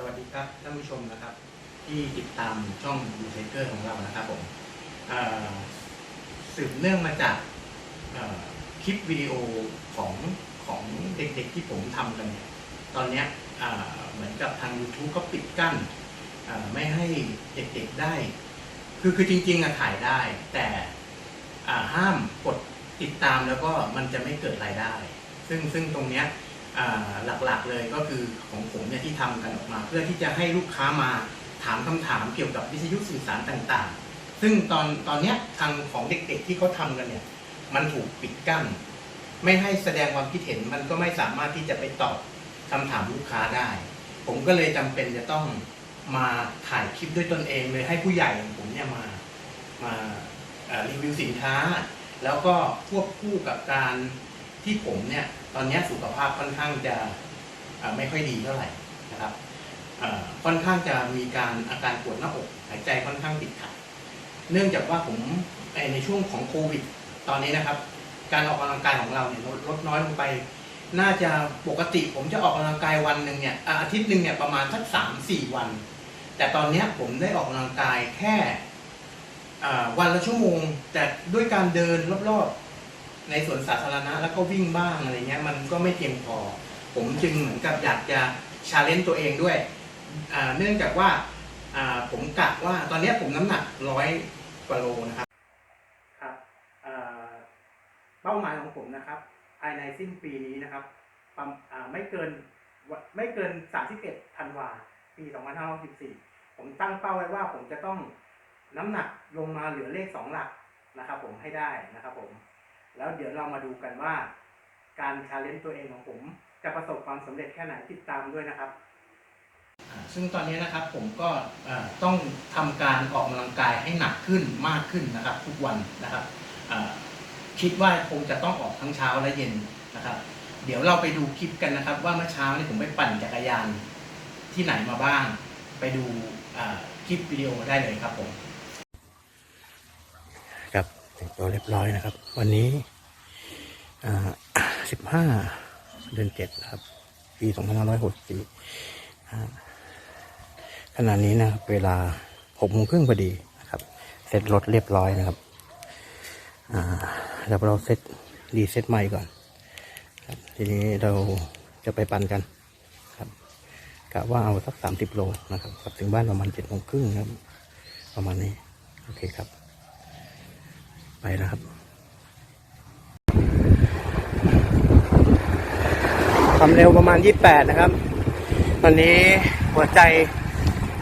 สวัสดีครับท่านผู้ชมนะครับ ที่ติดตามช่องยูเทเกอร์ของเรานะครับผมสืบเนื่องมาจากคลิปวิดีโอของของเด็กๆที่ผมทำกันเนี่ยตอนนี้เหมือนกับทาง YouTube ก็ปิดกั้นไม่ให้เด็กๆได้ คือคือจริงๆอะถ่ายได้ แต่ห้ามกดติดตามแล้วก็มันจะไม่เกิดรายได้ ซึ่งซึ่งตรงเนี้ย หลักๆเลยก็คือของผมเนี่ยที่ทำกันออกมา เพื่อที่จะให้ลูกค้ามาถามคำถามเกี่ยวกับวิทยุสื่อสารต่างๆ ซึ่งตอนตอนเนี้ยทางของเด็กๆที่เขาทำกันเนี่ยมันถูกปิดกั้น ไม่ให้แสดงความคิดเห็นมันก็ไม่สามารถที่จะไปตอบคำถามลูกค้าได้ ผมก็เลยจำเป็นจะต้องมาถ่ายคลิปด้วยตนเองเลยให้ผู้ใหญ่องผมเนี่ยมามารีวิวสินค้า แล้วก็ควบคู่กับการที่ผมเนี่ย ตอนนี้สุขภาพค่อนข้างจะไม่ค่อยดีเท่าไหร่นะครับค่อนข้างจะมีการอาการปวดหน้าอกหายใจค่อนข้างติดขัด เนื่องจากว่าผมในช่วงของโควิด ตอนนี้นะครับ การออกกำลังกายของเราเนี่ยลดลดน้อยลงไป น่าจะปกติผมจะออกกำลังกายวันหนึ่งเนี่ยอาทิตย์หนึ่งเนี่ยประมาณสักสามสี่วัน แต่ตอนนี้ผมได้ออกกำลังกายแค่วันละชั่วโมง แต่ด้วยการเดินรอบๆ ในสวนสาธารณะแล้วก็วิ่งบ้างอะไรเงี้ยมันก็ไม่เพียงพอ ผมจึงเหมือนกับอยากจะชาเลนจ์ตัวเองด้วย เนื่องจากว่าผมกะว่าตอนนี้ผมน้ำหนักร้อยกว่าโลนะครับครับเป้าหมายของผมนะครับ ภายในสิ้นปีนี้นะครับไม่เกินวันไม่เกิน 31ธันวาปี 2564 ผมตั้งเป้าไว้ว่าผมจะต้องน้ำหนักลงมาเหลือเลขสองหลักนะครับผมให้ได้นะครับผม แล้วเดี๋ยวเรามาดูกันว่า การชาเลนจ์ตัวเองของผม จะประสบความสำเร็จแค่ไหนติดตามด้วยนะครับ ซึ่งตอนนี้นะครับผมก็ต้องทำการออกกำลังกายให้หนักขึ้นมากขึ้นนะครับ ทุกวันนะครับคิดว่าคงจะต้องออกทั้งเช้าและเย็นนะครับ เดี๋ยวเราไปดูคลิปกันนะครับ ว่าเมื่อเช้านี่ผมไปปั่นจักรยานที่ไหนมาบ้าง ไปดูคลิปวิดีโอได้เลยครับผม แต่งตัวเรียบร้อยนะครับ วันนี้สิบห้าเดือนเจ็ดครับ ปีสองพันห้าร้อยหกสี่ขณะนี้นะครับเวลาหกโมงครึ่งพอดีนะครับ เสร็จรถเรียบร้อยนะครับเดี๋ยวเราเซตรีเซ็ตใหม่ก่อนทีนี้เราจะไปปั่นกันครับกะว่าเอาสักสามสิบโลนะครับกลับถึงบ้านประมาณเจ็ดโมงครึ่งครับ ประมาณนี้ โอเคครับ ไปนะครับความเร็วประมาณ 28 นะครับ ตอนนี้หัวใจ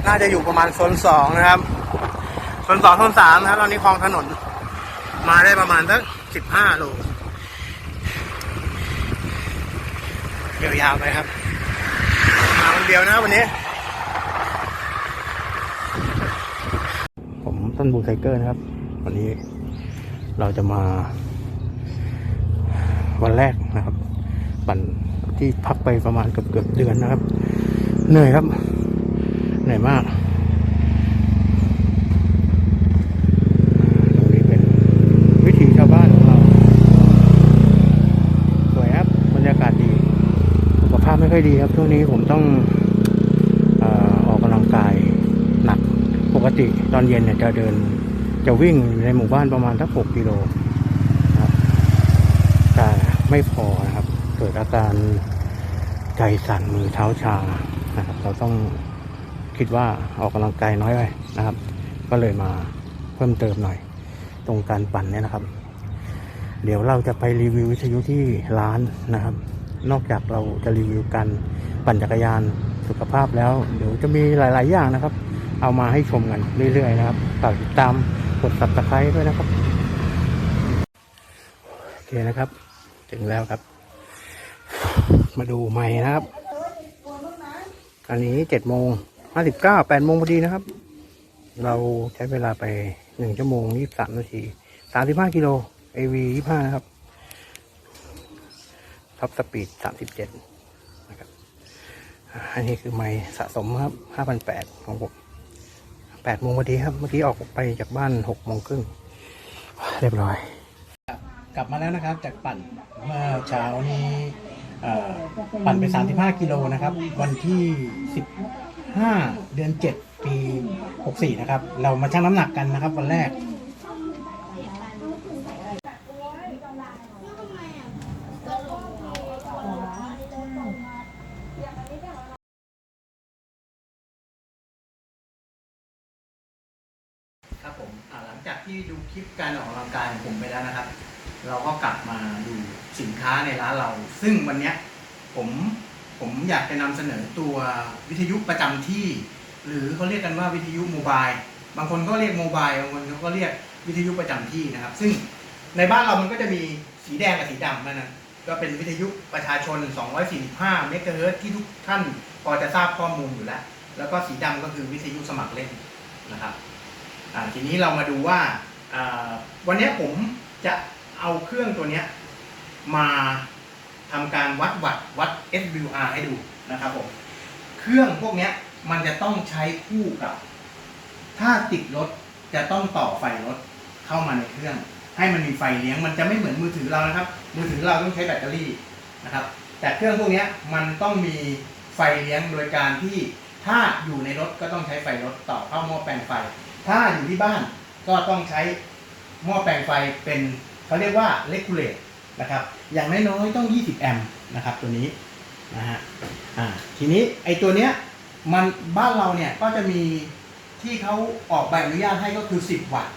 น่าจะอยู่ประมาณโซนสองนะครับโซนสองโซนสามนะครับตอนนี้คลองถนน มาได้ประมาณสัก15โลเดี๋ยวยาวไปครับมาคนเดียวนะวันนี้ ผมต้นบูไทเกอร์นะครับ วันนี้ เราจะมาวันแรกนะครับ ปั่นที่พักไปประมาณเกือบเกือบเดือนนะครับ เหนื่อยครับ เหนื่อยมากนี้เป็นวิถีชาวบ้านของเราสวยครับบรรยากาศดีสภาพไม่ค่อยดีครับช่วงนี้ผมต้องออออกกำลังกายหนัก ปกติตอนเย็นเนี่ยจะเดิน จะวิ่งในหมู่บ้านประมาณสักหกกิโลครับแต่ไม่พอนะครับ เกิดอาการใจสั่นมือเท้าชานะครับ เราต้องคิดว่าออกกำลังกายน้อยไปนะครับ ก็เลยมาเพิ่มเติมหน่อย ตรงการปั่นเนี่ยนะครับ เดี๋ยวเราจะไปรีวิววิทยุที่ร้านนะครับ นอกจากเราจะรีวิวการปั่นจักรยานสุขภาพแล้ว เดี๋ยวจะมีหลาย ๆ อย่างนะครับ เอามาให้ชมกันเรื่อย ๆ นะครับฝากติดตาม กด subscribe ด้วยนะครับโอเคนะครับ ถึงแล้วครับ มาดูใหม่นะครับอันนี้เจ็ดโมงห้าสิบเก้าแปดโมงพอดีนะครับ เราใช้เวลาไปหนึ่งชั่วโมงยี่สิบสามนาทีสามสิบห้ากิโล AV ยี่ห้านะครับท็อปสปีดสามสิบเจ็ดนะครับ อันนี้คือไม้สะสมครับห้าพันแปดของผม แปดโมงพอดีครับ เมื่อกี้ออกไปจากบ้านหกโมงครึ่งเรียบร้อย กลับมาแล้วนะครับ จากปั่นเมื่อเช้านี้เอ่อปั่นไป 35 กิโลนะครับ วันที่5เดือน 7 ปี 64 นะครับ เรามาชั่งน้ำหนักกันนะครับ วันแรก ครับผมหลังจากที่ดูคลิปการออกกำลังกายของผมไปแล้วนะครับ เราก็กลับมาดูสินค้าในร้านเรา ซึ่งวันนี้ผมผมอยากจะนำเสนอตัววิทยุประจำที่ หรือเขาเรียกกันว่าวิทยุโมบายบางคนก็เรียกโมบายบางคนเขาก็เรียกวิทยุประจำที่นะครับ ซึ่งในบ้านเรามันก็จะมีสีแดงกับสีดำนั่นะก็เป็นวิทยุประชาชน 245 เมกะเฮิรตซ์ที่ทุกท่านพอจะทราบข้อมูลอยู่แล้ว แล้วก็สีดำก็คือวิทยุสมัครเล่นนะครับ ทีนี้เรามาดูว่าวันนี้ผมจะเอาเครื่องตัวนี้มาทำการวัดวัดวัด SWR ให้ดูนะครับผมเครื่องพวกนี้มันจะต้องใช้คู่กับ ถ้าติดรถจะต้องต่อไฟรถเข้ามาในเครื่อง ให้มันมีไฟเลี้ยงมันจะไม่เหมือนมือถือเรานะครับ มือถือเราต้องใช้แบตเตอรี่นะครับ แต่เครื่องพวกนี้มันต้องมีไฟเลี้ยงโดยการที่ถ้าอยู่ในรถก็ต้องใช้ไฟรถต่อเข้าหม้อแปลงไฟ ถ้าอยู่ที่บ้านก็ต้องใช้หม้อแปลงไฟเป็นเขาเรียกว่าเลกูเลตนะครับ อย่างน้อยๆต้อง 20 แอมป์นะครับตัวนี้นะฮะอ่าทีนี้ไอตัวเนี้ยมันบ้านเราเนี่ยก็จะมีที่เขาออกใบอนุญาตให้ก็คือ 10 วัตต์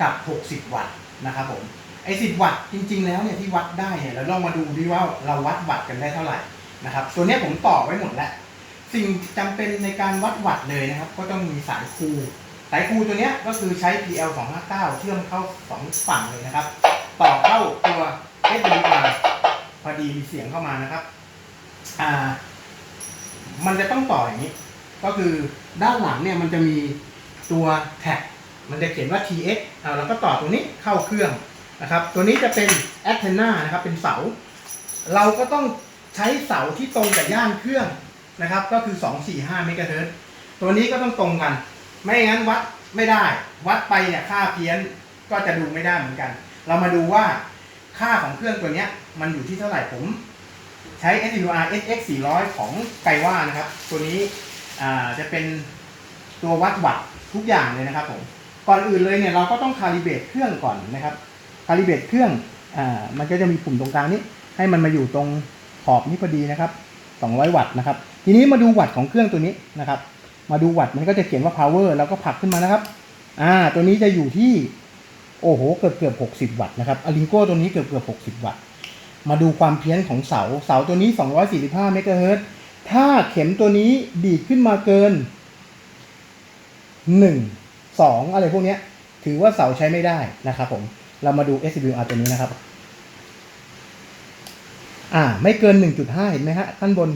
กับ 60 วัตต์นะครับผมไอ10วัตต์จริง ๆ แล้วเนี่ยที่วัดได้เนี่ยเราลองมาดูดีว่าเราวัดวัตต์กันได้เท่าไหร่นะครับตัวนี้ผมต่อไว้หมดแล้ว สิ่งจำเป็นในการวัดวัตต์เลยนะครับ ก็ต้องมีสายคู สายคูตัวเนี้ยก็คือใช้ PL 259เชื่อมเข้าสองฝั่งเลยนะครับ ต่อเข้าตัว SWR พอดีมีเสียงเข้ามานะครับ อ่า มันจะต้องต่ออย่างนี้ ก็คือด้านหลังเนี่ยมันจะมีตัวแท็ก มันจะเขียนว่า TX เอาแล้วก็ต่อตัวนี้เข้าเครื่องนะครับ ตัวนี้จะเป็นแอนเทนานะครับ เป็นเสา เราก็ต้องใช้เสาที่ตรงกับย่านเครื่องนะครับ ก็คือ 245 เมกะเฮิรตตัวนี้ก็ต้องตรงกัน ไม่งั้นวัดไม่ได้ วัดไปเนี่ยค่าเพี้ยนก็จะดูไม่ได้เหมือนกัน เรามาดูว่าค่าของเครื่องตัวเนี้ยมันอยู่ที่เท่าไหร่ผมใช้ SWR SX 400 ของไกว่านะครับ ตัวนี้จะเป็นตัววัดวัดทุกอย่างเลยนะครับผมก่อนอื่นเลยเนี่ยเราก็ต้องคาลิเบตเครื่องก่อนนะครับคาลิเบตเครื่องอ่ามันก็จะมีปุ่มตรงกลางนี้ ให้มันมาอยู่ตรงขอบนี้พอดีนะครับ 200 วัตต์นะครับ ทีนี้มาดูวัตต์ของเครื่องตัวนี้นะครับ มาดูวัตต์มันก็จะเขียนว่า power แล้วก็ผลักขึ้นมานะครับ อ่า ตัวนี้จะอยู่ที่ โอ้โห เกือบเกือบ60วัตต์นะครับอลิงโก้ตัวนี้เกือบเกือบ60วัตต์ มาดูความเพี้ยนของเสา เสาตัวนี้245เมกะเฮิรตถ้าเข็มตัวนี้ดีดขึ้นมาเกิน1 2อะไรพวกนี้ถือว่าเสาใช้ไม่ได้นะครับผม เรามาดู SWR ตัวนี้นะครับ อ่า ไม่เกิน 1.5 เห็นไหมฮะขั้นบน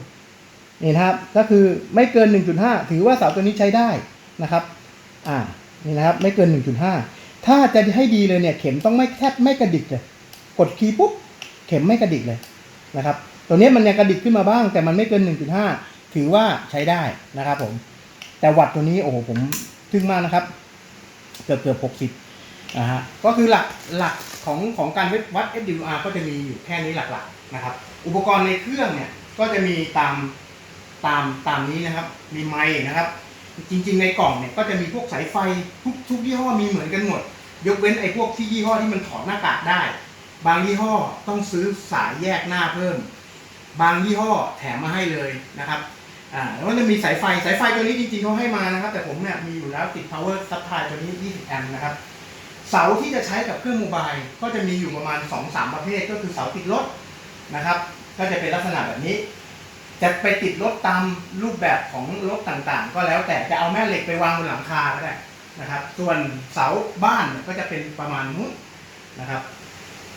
นี่นะครับ ก็คือไม่เกิน 1.5 ถือว่าเสาตัวนี้ใช้ได้นะครับ อ่า นี่นะครับ ไม่เกิน 1.5 ถ้าจะให้ดีเลยเนี่ย เข็มต้องไม่แทบไม่กระดิกเลย กดคีย์ปุ๊บ เข็มไม่กระดิกเลยนะครับ ตัวนี้มันยังกระดิกขึ้นมาบ้าง แต่มันไม่เกิน 1.5 ถือว่าใช้ได้นะครับผม แต่วัดตัวนี้ โอ้โห ผมทึ่งมากนะครับ เกือบเกือบ60นะฮะ ก็คือหลักหลักของของการวัด SWR ก็จะมีอยู่แค่นี้หลักๆนะครับ อุปกรณ์ในเครื่องเนี่ย ก็จะมีตาม ตามตามนี้นะครับ มีไม้นะครับ จริง ๆ ในกล่องเนี่ยก็จะมีพวกสายไฟทุกทุกยี่ห้อมีเหมือนกันหมด ยกเว้นไอ้พวกที่ยี่ห้อที่มันถอดหน้ากากได้ บางยี่ห้อต้องซื้อสายแยกหน้าเพิ่ม บางยี่ห้อแถมมาให้เลยนะครับอ่าแล้วมันจะมีสายไฟสายไฟตัวนี้จริงๆเขาให้มานะครับ แต่ผมเนี่ยมีอยู่แล้วติด power supply ตัวนี้ 20 แอมป์นะครับเสาที่จะใช้กับเครื่องโมบายก็จะมีอยู่ประมาณ 2-3 ประเภทก็คือเสาติดรถนะครับ ก็จะเป็นลักษณะแบบนี้ จะไปติดรถตามรูปแบบของรถต่างๆ ก็แล้วแต่จะเอาแม่เหล็กไปวางบนหลังคาก็ได้นะครับ ส่วนเสาบ้านก็จะเป็นประมาณนู้นนะครับ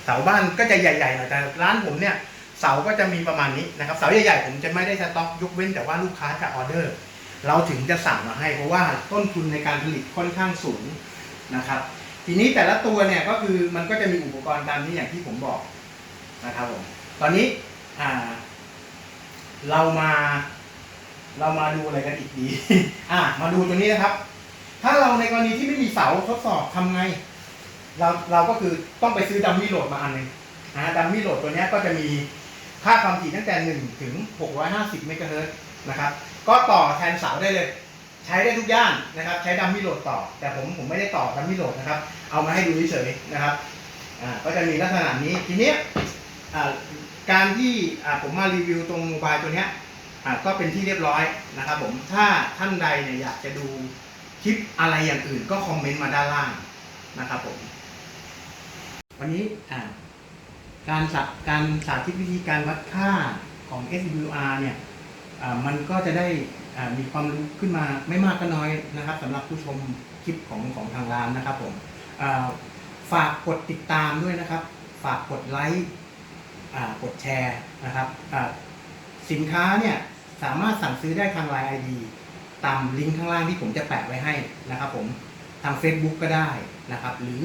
เสาบ้านก็จะใหญ่ๆหน่อยแต่ร้านผมเนี่ยเสาก็จะมีประมาณนี้นะครับ เสาใหญ่ๆผมจะไม่ได้สต็อกยกเว้นแต่ว่าลูกค้าจะออเดอร์ เราถึงจะสั่งมาให้เพราะว่าต้นทุนในการผลิตค่อนข้างสูงนะครับ ทีนี้แต่ละตัวเนี่ยก็คือมันก็จะมีอุปกรณ์ตามนี้อย่างที่ผมบอกนะครับผมตอนนี้อ่า เรามาเรามาดูอะไรกันอีกดี อะ มาดูตัวนี้นะครับ ถ้าเราในกรณีที่ไม่มีเสาทดสอบทำไง เราเราก็คือต้องไปซื้อดัมมี่โหลดมาอันหนึงนะดัมมี่โหลดตัวนี้ก็จะมีค่าความถี่ตั้งแต่1ถึง650เมกะเฮิร์ตนะครับ ก็ต่อแทนเสาได้เลย ใช้ได้ทุกย่านนะครับ ใช้ดัมมี่โหลดต่อ แต่ผมผมไม่ได้ต่อดัมมี่โหลดนะครับ เอามาให้ดูเฉยๆนะครับ อ่า ก็จะมีลักษณะนี้ ทีเนี้ย อ่า การที่ผมมารีวิวตรงโมบายตัวเนี้ยก็เป็นที่เรียบร้อยนะครับผมถ้าท่านใดเนี่ยอยากจะดูคลิปอะไรอย่างอื่นก็คอมเมนต์มาด้านล่างนะครับผมวันนี้การสาการสาธิตวิธีการวัดค่าของ SWR เนี่ยมันก็จะได้มีความรู้ขึ้นมาไม่มากก็น้อยนะครับสำหรับผู้ชมคลิปของของทางร้านนะครับผมฝากกดติดตามด้วยนะครับ ฝากกดไลค์ กดแชร์นะครับสินค้าเนี่ยสามารถสั่งซื้อได้ทาง Line ID ตามลิงก์ข้างล่างที่ผมจะแปะไว้ให้นะครับผมทาง Facebook ก็ได้นะครับ หรือ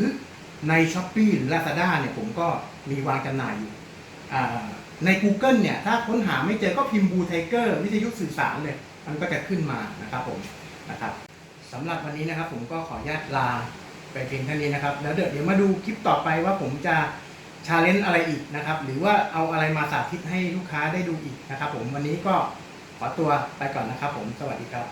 ใน s h อ p e e หรือ Lazada เนี่ยผมก็มีวางจำหน่ายอยู่ใน Google เนี่ยถ้าค้นหาไม่เจอก็พิมพ์บูไทเกอร์วิทยุสื่อสารเลย มันก็จะขึ้นมานะครับผมนะครับสำหรับวันนี้นะครับผมก็ขออนุญาตลาไปเพียงเท่านี้นะครับ แล้วเดี๋ยวเดี๋ยวมาดูคลิปต่อไปว่าผมจะ ชาเลนจ์อะไรอีกนะครับ หรือว่าเอาอะไรมาสาธิตให้ลูกค้าได้ดูอีกนะครับ ผมวันนี้ก็ขอตัวไปก่อนนะครับ ผมสวัสดีครับ